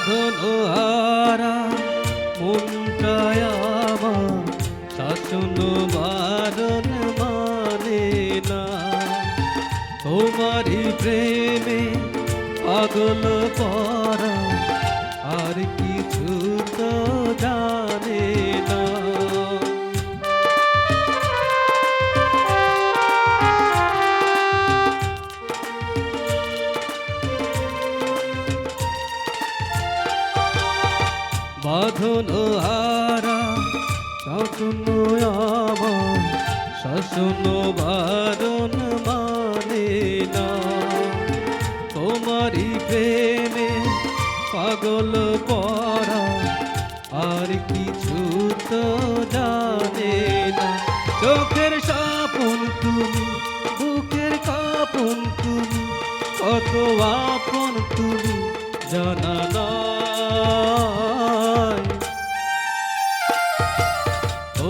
বাঁধন হারা মনটায় আমার শাসন বারণ মানে না। তোমারই প্রেমে পাগল বাঁধন হারা স্বপ্ন আমার শাসন বারণ মানে না। তোমারই প্রেমে পাগল পড়া আর কিছু তো জানে না। চোখের সাপন তুমি, বুকের কাপন তুমি কত আপন তুমি জানা নয়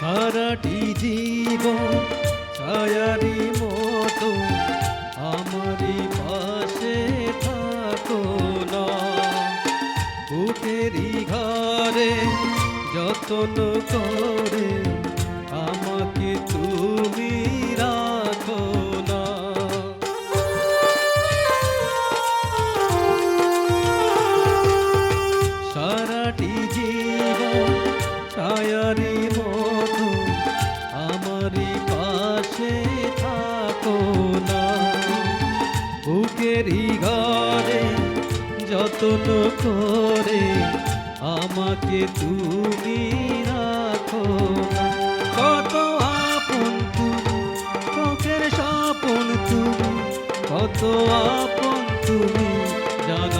সারাটি জীবন ছায়ারি মতো আমারি পাশে থাকো না। বুকেরই ঘরে যতন করে পাশে থাকো না। বুকেরই ঘরে যতন করে আমাকে তুমি রাখো না। কত আপন তুমি, চোখের স্বপন তুমি, কত আপন তুমি, জানা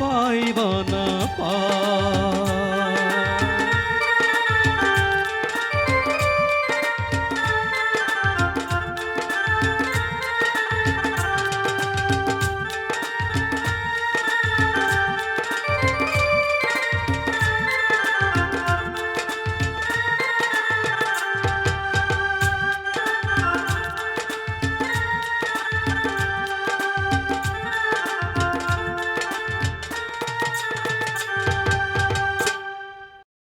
পাইব না পা